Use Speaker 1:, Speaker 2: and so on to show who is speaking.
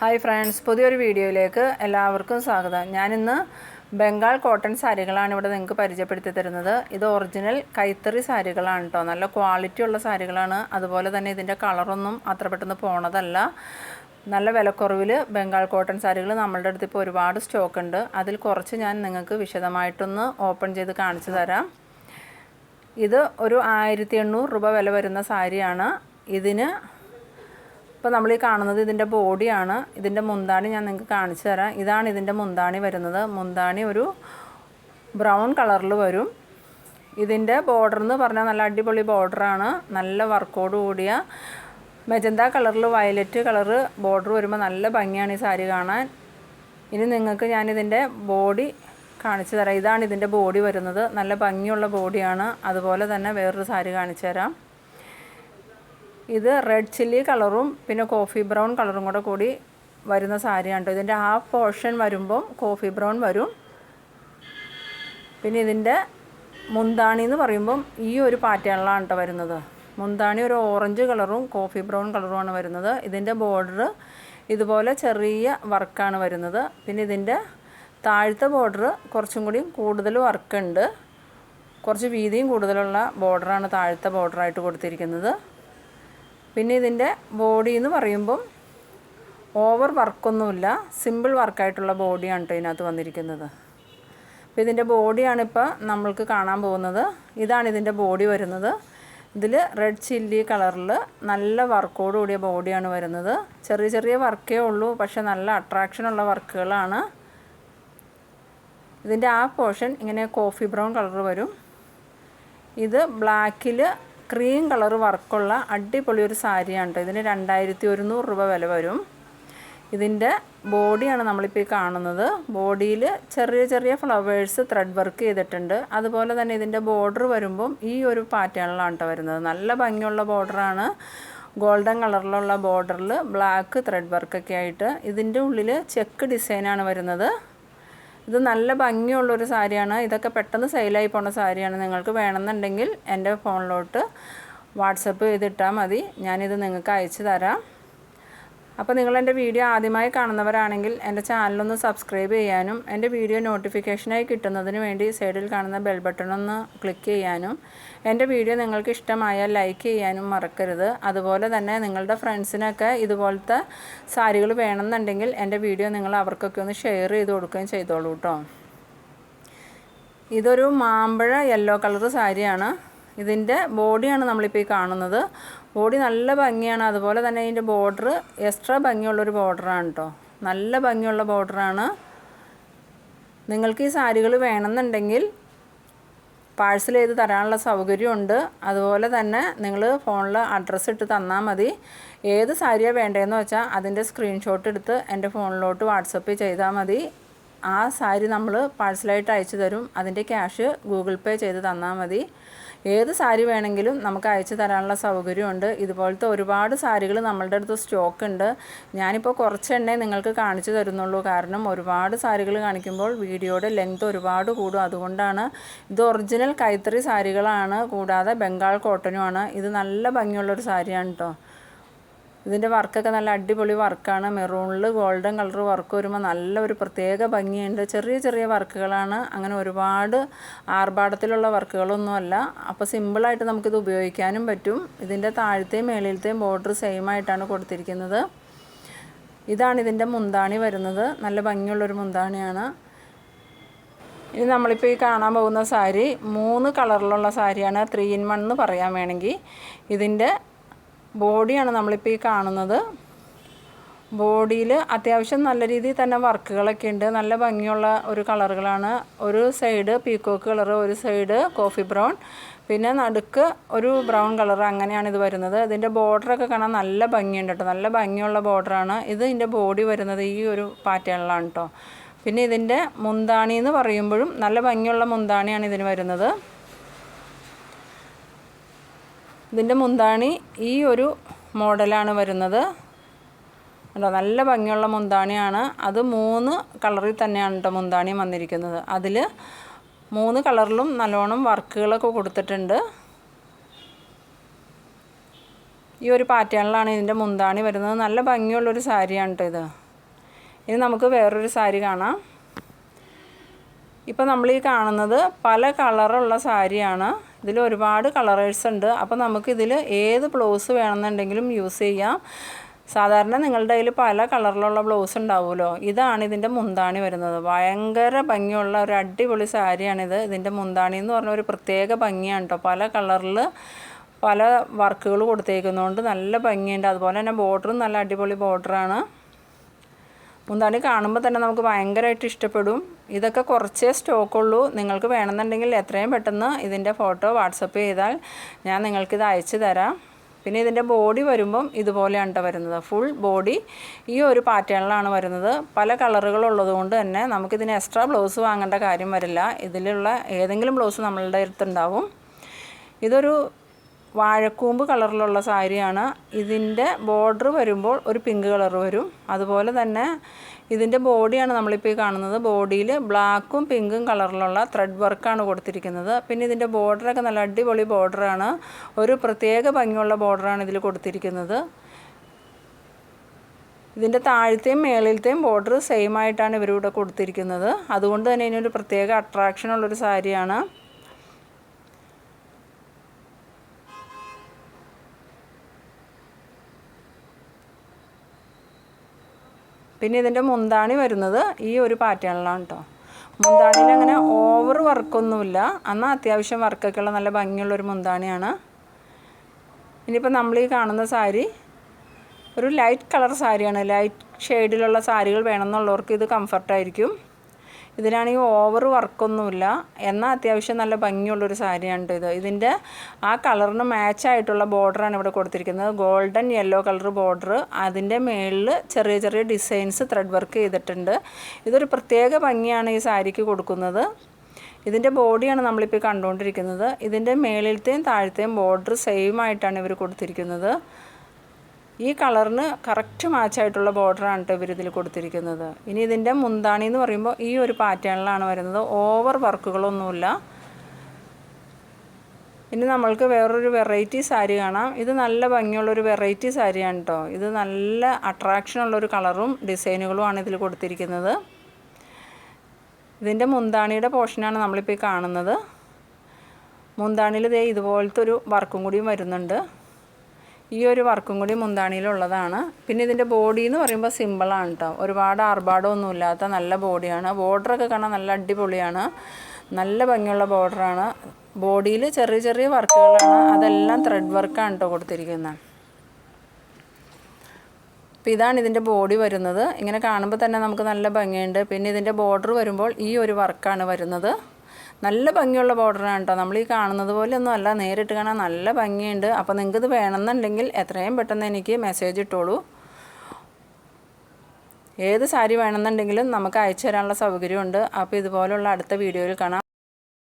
Speaker 1: Hi friends പുതിയൊരു വീഡിയോയിലേക്ക് എല്ലാവർക്കും സ്വാഗതം. ഞാനിന്ന് ബംഗാൾ കോട്ടൺ സാരികളാണ് ഇവിടെ നിങ്ങൾക്ക് പരിചയപ്പെടുത്തി തരുന്നത്. ഇത് ഒറിജിനൽ കൈത്തറി സാരികളാണ് കേട്ടോ നല്ല ക്വാളിറ്റി ഉള്ള സാരികളാണ്. അതുപോലെ തന്നെ ഇതിന്റെ കളറൊന്നും അത്ര പെട്ടെന്ന് പോണതല്ല. നല്ല വിലക്കുറവിൽ ബംഗാൾ കോട്ടൺ സാരികൾ നമ്മളുടെ അടുത്ത് ഇപ്പോൾ ഒരുപാട് സ്റ്റോക്ക് ഉണ്ട്. അതിൽ കുറച്ച് ഞാൻ നിങ്ങൾക്ക് വിശദമായിട്ടൊന്ന് ഓപ്പൺ ചെയ്ത് കാണിച്ചു തരാം. ഇത് ഒരു ആയിരത്തി എണ്ണൂറ് രൂപ വില വരുന്ന സാരിയാണ്. ഇതിന് ഇപ്പോൾ നമ്മൾ ഈ കാണുന്നത് ഇതിന്റെ ബോഡിയാണ്. ഇതിന്റെ മുന്താണി ഞാൻ നിങ്ങൾക്ക് കാണിച്ചു തരാം. ഇതാണ് ഇതിന്റെ മുന്താണി വരുന്നത്. മുന്താണി ഒരു ബ്രൗൺ കളറിൽ വരും. ഇതിന്റെ ബോർഡർ എന്ന് പറഞ്ഞാൽ നല്ല അടിപൊളി ബോർഡറാണ് നല്ല വർക്കോട് കൂടിയ മെജന്ത കളറിൽ വയലറ്റ് കളറ് ബോർഡർ വരുമ്പോൾ നല്ല ഭംഗിയാണ് ഈ സാരി കാണാൻ. ഇനി നിങ്ങൾക്ക് ഞാനിതിന്റെ ബോഡി കാണിച്ചു തരാം. ഇതാണ് ഇതിന്റെ ബോഡി വരുന്നത്. നല്ല ഭംഗിയുള്ള ബോഡിയാണ് അതുപോലെ തന്നെ വേറൊരു സാരി കാണിച്ചു തരാം. ഇത് റെഡ് ചില്ലി കളറും പിന്നെ കോഫി ബ്രൗൺ കളറും കൂടെ കൂടി വരുന്ന സാരിയാണ് കേട്ടോ ഇതിന്റെ ഹാഫ് പോർഷൻ വരുമ്പം കോഫി ബ്രൗൺ വരും. പിന്നെ ഇതിന്റെ മുന്താണി എന്ന് പറയുമ്പം ഈ ഒരു പാറ്റേണിലാണ് കേട്ടോ വരുന്നത്. മുന്താണി ഒരു ഓറഞ്ച് കളറും കോഫി ബ്രൗൺ കളറുമാണ് വരുന്നത്. ഇതിന്റെ ബോർഡർ ഇതുപോലെ ചെറിയ വർക്കാണ് വരുന്നത്. പിന്നെ ഇതിന്റെ താഴത്തെ ബോർഡർ കുറച്ചും കൂടി കൂടുതൽ വർക്കുണ്ട് കുറച്ച് വീതിയും കൂടുതലുള്ള ബോർഡറാണ് താഴത്തെ ബോർഡറായിട്ട് കൊടുത്തിരിക്കുന്നത്. പിന്നെ ഇതിന്റെ ബോഡി എന്ന് പറയുമ്പം ഓവർ വർക്കൊന്നുമില്ല സിമ്പിൾ വർക്കായിട്ടുള്ള ബോഡിയാണ് കേട്ടോ ഇതിനകത്ത് വന്നിരിക്കുന്നത്. അപ്പോൾ ഇതിന്റെ ബോഡിയാണിപ്പോൾ നമ്മൾക്ക് കാണാൻ പോകുന്നത്. ഇതാണ് ഇതിന്റെ ബോഡി വരുന്നത്. ഇതിൽ റെഡ് ചില്ലി കളറിൽ നല്ല വർക്കോട് കൂടിയ ബോഡിയാണ് വരുന്നത്. ചെറിയ ചെറിയ വർക്കേ ഉള്ളൂ പക്ഷേ നല്ല അട്രാക്ഷനുള്ള വർക്കുകളാണ് ഇതിന്റെ ആ പോർഷൻ ഇങ്ങനെ കോഫി ബ്രൗൺ കളർ വരും. ഇത് ബ്ലാക്കിൽ ക്രീം കളർ വർക്കുള്ള അടിപൊളി ഒരു സാരിയാണ് കേട്ടോ ഇതിന് രണ്ടായിരത്തി ഒരുന്നൂറ് രൂപ വില വരും. ഇതിന്റെ ബോഡിയാണ് നമ്മളിപ്പോൾ ഈ കാണുന്നത്. ബോഡിയിൽ ചെറിയ ചെറിയ ഫ്ലവേഴ്സ് ത്രെഡ് വർക്ക് ചെയ്തിട്ടുണ്ട്. അതുപോലെ തന്നെ ഇതിന്റെ ബോർഡർ വരുമ്പം ഈ ഒരു പാറ്റേണിലാണ് കേട്ടോ വരുന്നത്. നല്ല ഭംഗിയുള്ള ബോർഡറാണ്. ഗോൾഡൻ കളറിലുള്ള ബോർഡറിൽ ബ്ലാക്ക് ത്രെഡ് വർക്കൊക്കെ ആയിട്ട് ഇതിന്റെ ഉള്ളിൽ ചെക്ക് ഡിസൈനാണ് വരുന്നത്. ഇത് നല്ല ഭംഗിയുള്ളൊരു സാരിയാണ്. ഇതൊക്കെ പെട്ടെന്ന് സെയിലായി പോണ സാരിയാണ്. നിങ്ങൾക്ക് വേണമെന്നുണ്ടെങ്കിൽ എന്റെ ഫോണിലോട്ട് വാട്സപ്പ് ചെയ്തിട്ടാൽ മതി. ഞാനിത് നിങ്ങൾക്ക് അയച്ചു തരാം. അപ്പോൾ നിങ്ങൾ എന്റെ വീഡിയോ ആദ്യമായി കാണുന്നവരാണെങ്കിൽ എന്റെ ചാനലൊന്ന് സബ്സ്ക്രൈബ് ചെയ്യാനും എന്റെ വീഡിയോ നോട്ടിഫിക്കേഷനായി കിട്ടുന്നതിന് വേണ്ടി സൈഡിൽ കാണുന്ന ബെൽ ബട്ടൺ ഒന്ന് ക്ലിക്ക് ചെയ്യാനും എന്റെ വീഡിയോ നിങ്ങൾക്ക് ഇഷ്ടമായാൽ ലൈക്ക് ചെയ്യാനും മറക്കരുത്. അതുപോലെ തന്നെ നിങ്ങളുടെ ഫ്രണ്ട്സിനൊക്കെ ഇതുപോലത്തെ സാരികൾ വേണമെന്നുണ്ടെങ്കിൽ എന്റെ വീഡിയോ നിങ്ങൾ അവർക്കൊക്കെ ഒന്ന് ഷെയർ ചെയ്ത് കൊടുക്കുകയും ചെയ്തോളൂ കേട്ടോ ഇതൊരു മാമ്പഴ യെല്ലോ കളർ സാരിയാണ്. ഇതിന്റെ ബോഡിയാണ് നമ്മളിപ്പോൾ ഈ കാണുന്നത്. ബോഡി നല്ല ഭംഗിയാണ്. അതുപോലെ തന്നെ ഇതിന്റെ ബോർഡർ എക്സ്ട്രാ ഭംഗിയുള്ളൊരു ബോർഡറാണ് കേട്ടോ നല്ല ഭംഗിയുള്ള ബോർഡറാണ് നിങ്ങൾക്ക് ഈ സാരികൾ വേണമെന്നുണ്ടെങ്കിൽ പാഴ്സൽ ചെയ്ത് തരാനുള്ള സൗകര്യമുണ്ട് അതുപോലെ തന്നെ നിങ്ങൾ ഫോണിൽ അഡ്രസ്സ് ഇട്ട് തന്നാൽ മതി. ഏത് സാരിയാണ് വേണ്ടതെന്ന് വെച്ചാൽ അതിന്റെ സ്ക്രീൻഷോട്ട് എടുത്ത് എന്റെ ഫോണിലോട്ട് വാട്സപ്പ് ചെയ്താൽ മതി. ആ സാരി നമ്മൾ പാഴ്സലായിട്ട് അയച്ചു തരും. അതിന്റെ ക്യാഷ് ഗൂഗിൾ പേ ചെയ്ത് തന്നാൽ മതി. ഏത് സാരി വേണമെങ്കിലും നമുക്ക് അയച്ചു തരാനുള്ള സൗകര്യമുണ്ട്. ഇതുപോലത്തെ ഒരുപാട് സാരികൾ നമ്മളുടെ അടുത്ത് സ്റ്റോക്ക് ഉണ്ട്. ഞാനിപ്പോൾ കുറച്ച് എണ്ണേ നിങ്ങൾക്ക് കാണിച്ചു തരുന്നുള്ളൂ. കാരണം ഒരുപാട് സാരികൾ കാണിക്കുമ്പോൾ വീഡിയോയുടെ ലെങ്ത് ഒരുപാട് കൂടും. അതുകൊണ്ടാണ് ഇത് ഒറിജിനൽ കൈത്തറി സാരികളാണ്. കൂടാതെ ബംഗാൾ കോട്ടനുമാണ് ഇത് നല്ല ഭംഗിയുള്ളൊരു സാരിയാണ് കേട്ടോ ഇതിന്റെ വർക്കൊക്കെ നല്ല അടിപൊളി വർക്കാണ്. മെറൂണിൽ ഗോൾഡൻ കളർ വർക്ക് വരുമ്പോൾ നല്ല ഒരു പ്രത്യേക ഭംഗിയുണ്ട്. ചെറിയ ചെറിയ വർക്കുകളാണ്. അങ്ങനെ ഒരുപാട് ആർഭാടത്തിലുള്ള വർക്കുകളൊന്നുമല്ല. അപ്പോൾ സിമ്പിളായിട്ട് നമുക്കിത് ഉപയോഗിക്കാനും പറ്റും. ഇതിന്റെ താഴത്തെയും മേളിലത്തെയും ബോർഡർ സെയിം ആയിട്ടാണ് കൊടുത്തിരിക്കുന്നത്. ഇതാണ് ഇതിന്റെ മുന്താണി വരുന്നത്. നല്ല ഭംഗിയുള്ളൊരു മുന്താണിയാണ്. ഇനി നമ്മളിപ്പോൾ ഈ കാണാൻ പോകുന്ന സാരി മൂന്ന് കളറിലുള്ള സാരിയാണ് ത്രീ ഇൻ വൺ എന്ന് പറയാൻ വേണമെങ്കിൽ. ഇതിന്റെ ബോഡിയാണ് നമ്മളിപ്പോൾ ഈ കാണുന്നത്. ബോഡിയിൽ അത്യാവശ്യം നല്ല രീതിയിൽ തന്നെ വർക്കുകളൊക്കെ ഉണ്ട്. നല്ല ഭംഗിയുള്ള ഒരു കളറുകളാണ്. ഒരു സൈഡ് പീക്കോക്ക് കളർ ഒരു സൈഡ് കോഫി ബ്രൗൺ. പിന്നെ നടുക്ക് ഒരു ബ്രൗൺ കളർ അങ്ങനെയാണ് ഇത് വരുന്നത്. ഇതിന്റെ ബോർഡറൊക്കെ കാണാൻ നല്ല ഭംഗിയുണ്ട് കേട്ടോ നല്ല ഭംഗിയുള്ള ബോർഡറാണ്. ഇത് ഇതിന്റെ ബോഡി വരുന്നത് ഈ ഒരു പാറ്റേണിലാണ് കേട്ടോ പിന്നെ ഇതിന്റെ മുന്താണി എന്ന് പറയുമ്പോഴും നല്ല ഭംഗിയുള്ള മുന്താണിയാണ് ഇതിന് വരുന്നത്. ഇതിന്റെ മുന്താണി ഈ ഒരു മോഡലാണ് വരുന്നത്. കേട്ടോ നല്ല ഭംഗിയുള്ള മുന്താണിയാണ്. അത് മൂന്ന് കളറിൽ തന്നെയാണ് കേട്ടോ മുന്താണി വന്നിരിക്കുന്നത്. അതിൽ മൂന്ന് കളറിലും നല്ലോണം വർക്കുകളൊക്കെ കൊടുത്തിട്ടുണ്ട്. ഈ ഒരു പാറ്റേണിലാണ് ഇതിന്റെ മുന്താണി വരുന്നത്. നല്ല ഭംഗിയുള്ളൊരു സാരിയാണ് കേട്ടോ ഇത്. ഇനി നമുക്ക് വേറൊരു സാരി കാണാം. ഇപ്പോൾ നമ്മൾ ഈ കാണുന്നത് പല കളറുള്ള സാരിയാണ്. ഇതിൽ ഒരുപാട് കളറേഴ്സ് ഉണ്ട്. അപ്പോൾ നമുക്കിതിൽ ഏത് ബ്ലൗസ് വേണമെന്നുണ്ടെങ്കിലും യൂസ് ചെയ്യാം. സാധാരണ നിങ്ങളുടെ കയ്യിൽ പല കളറിലുള്ള ബ്ലൗസ് ഉണ്ടാവുമല്ലോ. ഇതാണ് ഇതിന്റെ മുന്താണി വരുന്നത്. ഭയങ്കര ഭംഗിയുള്ള ഒരു അടിപൊളി സാരിയാണിത്. ഇതിന്റെ മുന്താണി എന്ന് പറഞ്ഞ ഒരു പ്രത്യേക ഭംഗിയാണ് കേട്ടോ പല കളറിൽ പല വർക്കുകൾ കൊടുത്തേക്കുന്നതുകൊണ്ട് നല്ല ഭംഗിയുണ്ട്. അതുപോലെ തന്നെ ബോർഡറും നല്ല അടിപൊളി ബോർഡറാണ് മുന്താണി കാണുമ്പോൾ തന്നെ നമുക്ക് ഭയങ്കരമായിട്ട് ഇഷ്ടപ്പെടും. ഇതൊക്കെ കുറച്ചേ സ്റ്റോക്കുള്ളൂ. നിങ്ങൾക്ക് വേണമെന്നുണ്ടെങ്കിൽ എത്രയും പെട്ടെന്ന് ഇതിന്റെ ഫോട്ടോ വാട്സപ്പ് ചെയ്താൽ ഞാൻ നിങ്ങൾക്കിത് അയച്ചു തരാം. പിന്നെ ഇതിന്റെ ബോഡി വരുമ്പം ഇതുപോലെയാണ് കേട്ടോ വരുന്നത്. ഫുൾ ബോഡി ഈ ഒരു പാറ്റേണിലാണ് വരുന്നത്. പല കളറുകളുള്ളത് കൊണ്ട് തന്നെ നമുക്കിതിന് എക്സ്ട്രാ ബ്ലൗസ് വാങ്ങേണ്ട കാര്യം വരില്ല. ഇതിലുള്ള ഏതെങ്കിലും ബ്ലൗസ് നമ്മളുടെ അടുത്തുണ്ടാവും. ഇതൊരു വാഴക്കൂമ്പ് കളറിലുള്ള സാരിയാണ്. ഇതിന്റെ ബോർഡർ വരുമ്പോൾ ഒരു പിങ്ക് കളർ വരും. അതുപോലെ തന്നെ ഇതിന്റെ ബോഡിയാണ് നമ്മളിപ്പോൾ ഈ കാണുന്നത്. ബോഡിയിൽ ബ്ലാക്കും പിങ്കും കളറിലുള്ള ത്രെഡ് വർക്കാണ് കൊടുത്തിരിക്കുന്നത്. പിന്നെ ഇതിന്റെ ബോർഡറൊക്കെ നല്ല അടിപൊളി ബോർഡറാണ് ഒരു പ്രത്യേക ഭംഗിയുള്ള ബോർഡറാണ് ഇതിൽ കൊടുത്തിരിക്കുന്നത്. ഇതിന്റെ താഴത്തെയും മേളിലത്തെയും ബോർഡർ സെയിം ആയിട്ടാണ് ഇവരിവിടെ കൊടുത്തിരിക്കുന്നത്. അതുകൊണ്ട് തന്നെ ഇതിനൊരു പ്രത്യേക അട്രാക്ഷൻ ഉള്ളൊരു സാരിയാണ്. പിന്നെ ഇതിന്റെ മുന്താണി വരുന്നത് ഈ ഒരു പാറ്റേണിലാണ് കേട്ടോ മുന്താണിയിൽ അങ്ങനെ ഓവർ വർക്കൊന്നുമില്ല എന്നാൽ അത്യാവശ്യം വർക്കൊക്കെ ഉള്ള നല്ല ഭംഗിയുള്ളൊരു മുന്താണിയാണ്. ഇനിയിപ്പോൾ നമ്മൾ ഈ കാണുന്ന സാരി ഒരു ലൈറ്റ് കളർ സാരിയാണ്. ലൈറ്റ് ഷെയ്ഡിലുള്ള സാരികൾ വേണമെന്നുള്ളവർക്ക് ഇത് കംഫർട്ടായിരിക്കും ഇതിനാണെങ്കിൽ ഓവർ വർക്കൊന്നുമില്ല എന്നാൽ അത്യാവശ്യം നല്ല ഭംഗിയുള്ളൊരു സാരിയാണ് ഇത് ഇതിന്റെ ആ കളറിന് മാച്ചായിട്ടുള്ള ബോർഡറാണ് ഇവിടെ കൊടുത്തിരിക്കുന്നത്. ഗോൾഡൻ യെല്ലോ കളർ ബോർഡർ അതിന്റെ മേളിൽ ചെറിയ ചെറിയ ഡിസൈൻസ് ത്രെഡ് വർക്ക് ചെയ്തിട്ടുണ്ട്. ഇതൊരു പ്രത്യേക ഭംഗിയാണ് ഈ സാരിക്ക് കൊടുക്കുന്നത്. ഇതിന്റെ ബോഡിയാണ് നമ്മളിപ്പോൾ കണ്ടുകൊണ്ടിരിക്കുന്നത്. ഇതിന്റെ മേളിലത്തെയും താഴത്തെയും ബോർഡർ സെയിം ആയിട്ടാണ് ഇവർ കൊടുത്തിരിക്കുന്നത്. ഈ കളറിന് കറക്റ്റ് മാച്ചായിട്ടുള്ള ബോർഡറാണ് കേട്ടോ ഇവരിതിൽ കൊടുത്തിരിക്കുന്നത്. ഇനി ഇതിന്റെ മുന്താണി എന്ന് പറയുമ്പോൾ ഈ ഒരു പാറ്റേണിലാണ് വരുന്നത്. ഓവർ വർക്കുകളൊന്നുമില്ല. ഇനി നമ്മൾക്ക് വേറൊരു വെറൈറ്റി സാരി കാണാം. ഇത് നല്ല ഭംഗിയുള്ളൊരു വെറൈറ്റി സാരിയാണ് കേട്ടോ ഇത് നല്ല അട്രാക്ഷൻ ഉള്ളൊരു കളറും ഡിസൈനുകളുമാണ് ഇതിൽ കൊടുത്തിരിക്കുന്നത്. ഇതിന്റെ മുന്താണിയുടെ പോർഷനാണ് നമ്മളിപ്പോൾ ഈ കാണുന്നത്. മുന്താണിയിൽ ഇതേ ഇതുപോലത്തെ ഒരു വർക്കും കൂടിയും വരുന്നുണ്ട്. ഈ ഒരു വർക്കും കൂടി മുന്താണിയിലുള്ളതാണ്. പിന്നെ ഇതിന്റെ ബോഡി എന്ന് പറയുമ്പോൾ സിമ്പിളാണ് കേട്ടോ ഒരുപാട് ആർഭാടമൊന്നും ഇല്ലാത്ത നല്ല ബോഡിയാണ് ബോർഡറൊക്കെ കാണാൻ നല്ല അടിപൊളിയാണ്. നല്ല ഭംഗിയുള്ള ബോർഡറാണ് ബോഡിയിൽ ചെറിയ ചെറിയ വർക്കുകളാണ്. അതെല്ലാം ത്രെഡ് വർക്കാണ് കേട്ടോ കൊടുത്തിരിക്കുന്നത് അപ്പോൾ ഇതാണ് ഇതിന്റെ ബോഡി വരുന്നത്. ഇങ്ങനെ കാണുമ്പോൾ തന്നെ നമുക്ക് നല്ല ഭംഗിയുണ്ട്. പിന്നെ ഇതിന്റെ ബോർഡർ വരുമ്പോൾ ഈ ഒരു വർക്കാണ് വരുന്നത്. നല്ല ഭംഗിയുള്ള ബോർഡറാണ് കേട്ടോ നമ്മൾ ഈ കാണുന്നത് പോലെ ഒന്നും അല്ല. നേരിട്ട് കാണാൻ നല്ല ഭംഗിയുണ്ട്. അപ്പോൾ നിങ്ങൾക്കിത് വേണമെന്നുണ്ടെങ്കിൽ എത്രയും പെട്ടെന്ന് എനിക്ക് മെസ്സേജ് ഇട്ടോളൂ. ഏത് സാരി വേണമെന്നുണ്ടെങ്കിലും നമുക്ക് അയച്ചു തരാനുള്ള സൗകര്യമുണ്ട്. അപ്പോൾ ഇതുപോലുള്ള അടുത്ത വീഡിയോയിൽ കാണാം.